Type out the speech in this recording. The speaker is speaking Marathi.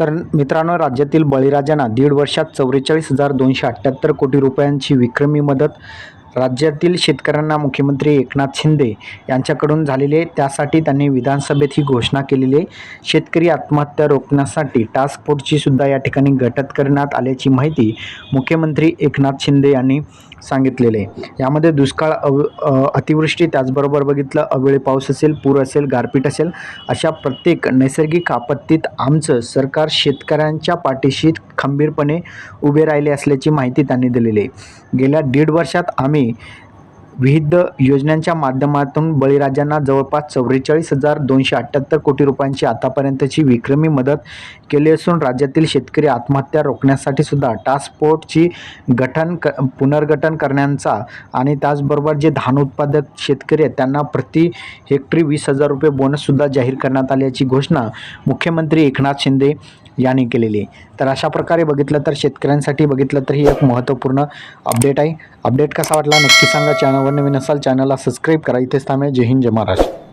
तर मित्रांनो राज्यातील बळीराजांना दीड वर्षात चौवेचाळीस हजार दोनशे अठ्ठ्याहत्तर कोटी रुपयांची विक्रमी मदत राज्यातील शेतकऱ्यांना मुख्यमंत्री एकनाथ शिंदे यांच्याकडून झालेले त्यासाठी त्यांनी विधानसभेत ही घोषणा केलेली आहे. शेतकरी आत्महत्या रोखण्यासाठी टास्क फोर्सची सुद्धा या ठिकाणी गटत करण्यात आल्याची माहिती मुख्यमंत्री एकनाथ शिंदे यांनी सांगितलेले आहे. यामध्ये दुष्काळ अव अतिवृष्टी त्याचबरोबर बघितलं अवेळी पाऊस असेल पूर असेल गारपीट असेल अशा प्रत्येक नैसर्गिक आपत्तीत आमचं सरकार शेतकऱ्यांच्या पाठीशी खंबीरपणे उभे राहिले असल्याची माहिती त्यांनी दिलेली आहे. गेल्या दीड वर्षात आम्ही विविध योजनांच्या माध्यमातून बळीराजांना जवळपास चौवेचाळीस हजार दोनशे अठ्ठ्याहत्तर कोटी रुपयांची आतापर्यंतची विक्रमी मदत केली असून राज्यातील शेतकरी आत्महत्या रोखण्यासाठी सुद्धा टास्क फोर्सची गठन क पुनर्गठन करण्याचा आणि त्याचबरोबर जे धान उत्पादक शेतकरी आहेत त्यांना प्रति हेक्टरी वीस हजार रुपये बोनससुद्धा जाहीर करण्यात आल्याची घोषणा मुख्यमंत्री एकनाथ शिंदे याने केलेली आहे. तर अशा प्रकारे बघितलं तर शेतकऱ्यांसाठी बघितलं तर ही एक महत्त्वपूर्ण अपडेट आहे. अपडेट कसा वाटला नक्की सांगा. चॅनलवर नवीन असाल चॅनलला सबस्क्राईब करा. इथेच थांबे जय हिंद जय महाराष्ट्र.